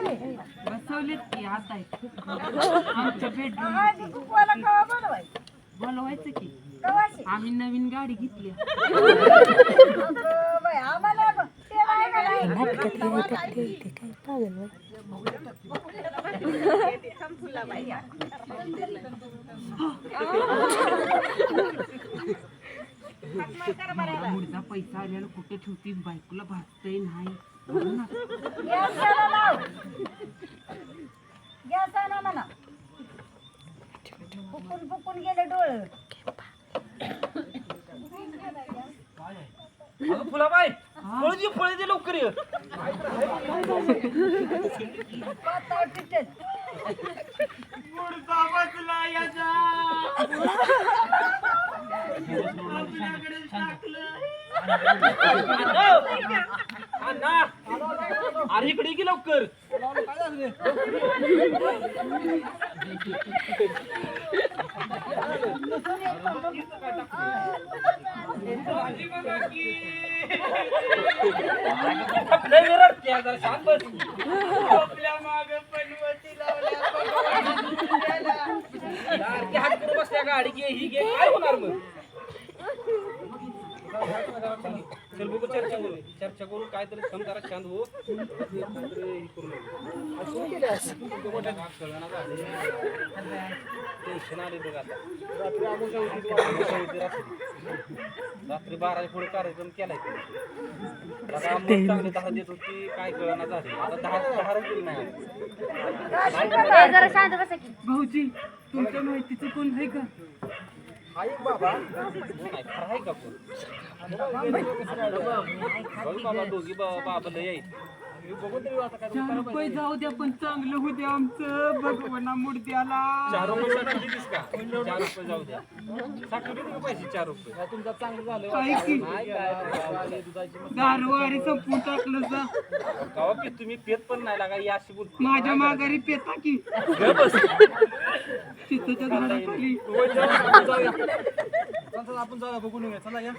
बसवलेत की आता. आमच्या बेडरूम बोलवायचं? की? आम्ही नवीन गाडी घेतली. पैसा आल्याला कुठे ठेवती बायकोला भाजतय नाही. गॅस आणा म्हणा. फुकून फुकून गेले डोळ अगं फुलाबाई पळू दे पळू दे लवकर ये पाताळ बसला याचा आपल्याकडे अण्णा अरे इकडे ये की लवकर. शांत बस. आपल्या पनवती लावल्या हात करून बसल्या गाडी घे ही घे. काय होणार मग? चल बघू चर्चा करू चर्चा करू काय तरी सम जरा शांत हो टेन्शन आले बघ आता रात्री. रात्री बाराच्या पुढे कार्यक्रम केलाय त्यांनी. चांगले दहा देत होती काय कळना झाले आता दहा दहा रुपये नाही भाऊजी तुमच्या माहितीचं कोण आहे का बाबा. जाऊ द्या पण चांगलं होऊ द्या आमचं. भगवाना मुडद्याला चार रुपये साठी दिलीस का? चार रुपये जाऊ द्या. पैसे चार रुपये? तुमचा चांगलं झालं. दारवारी संपून टाकलं जा. तुम्ही पेत पण नाही लागा या अशी बोल माझ्या माघारी पेता की. बस चित्ताच्या झाडाखाली आपण जाऊया बघून चला या.